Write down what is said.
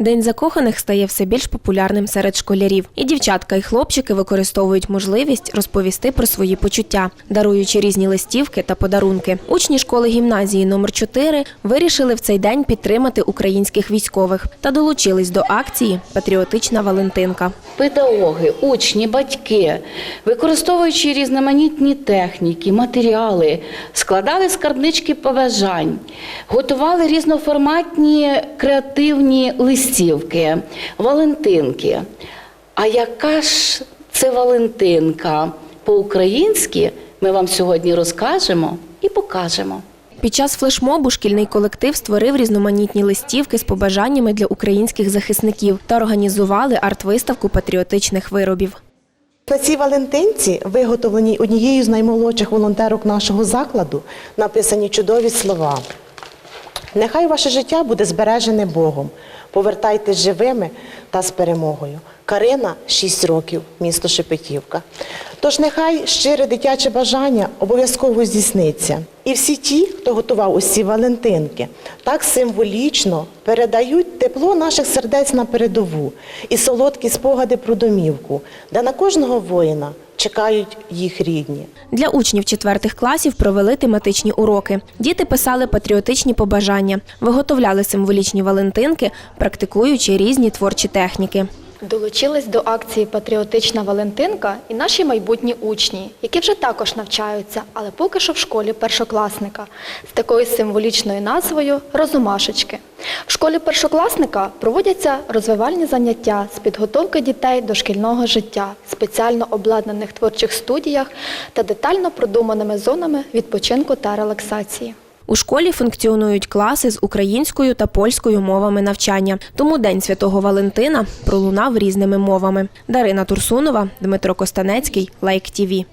День закоханих стає все більш популярним серед школярів. І дівчатка, і хлопчики використовують можливість розповісти про свої почуття, даруючи різні листівки та подарунки. Учні школи гімназії номер 4 вирішили в цей день підтримати українських військових та долучились до акції Патріотична Валентинка. Педагоги, учні, батьки, використовуючи різноманітні техніки, матеріали, складали скарбнички побажань, готували різноформатні креативні листівки, валентинки. А яка ж це Валентинка по-українськи, ми вам сьогодні розкажемо і покажемо. Під час флешмобу шкільний колектив створив різноманітні листівки з побажаннями для українських захисників та організували арт-виставку патріотичних виробів. На цій Валентинці, виготовленій однією з наймолодших волонтерок нашого закладу, написані чудові слова. Нехай ваше життя буде збережене Богом. Повертайтесь живими та з перемогою. Карина 6 років, місто Шепетівка. Тож нехай щире дитяче бажання обов'язково здійсниться. І всі ті, хто готував ці Валентинки, так символічно передають тепло наших сердець на передову і солодкі спогади про домівку, де на кожного воїна чекають їх рідні. Для учнів четвертих класів провели тематичні уроки. Діти писали патріотичні побажання, виготовляли символічні валентинки, практикуючи різні творчі техніки. Долучились до акції Патріотична Валентинка і наші майбутні учні, які вже також навчаються, але поки що в школі першокласника з такою символічною назвою Розумашечки. В школі першокласника проводяться розвивальні заняття з підготовки дітей до шкільного життя, спеціально обладнаних творчих студіях та детально продуманими зонами відпочинку та релаксації. У школі функціонують класи з українською та польською мовами навчання. Тому День Святого Валентина пролунав різними мовами. Дарина Турсунова, Дмитро Костанецький, Лайк ТІВІ.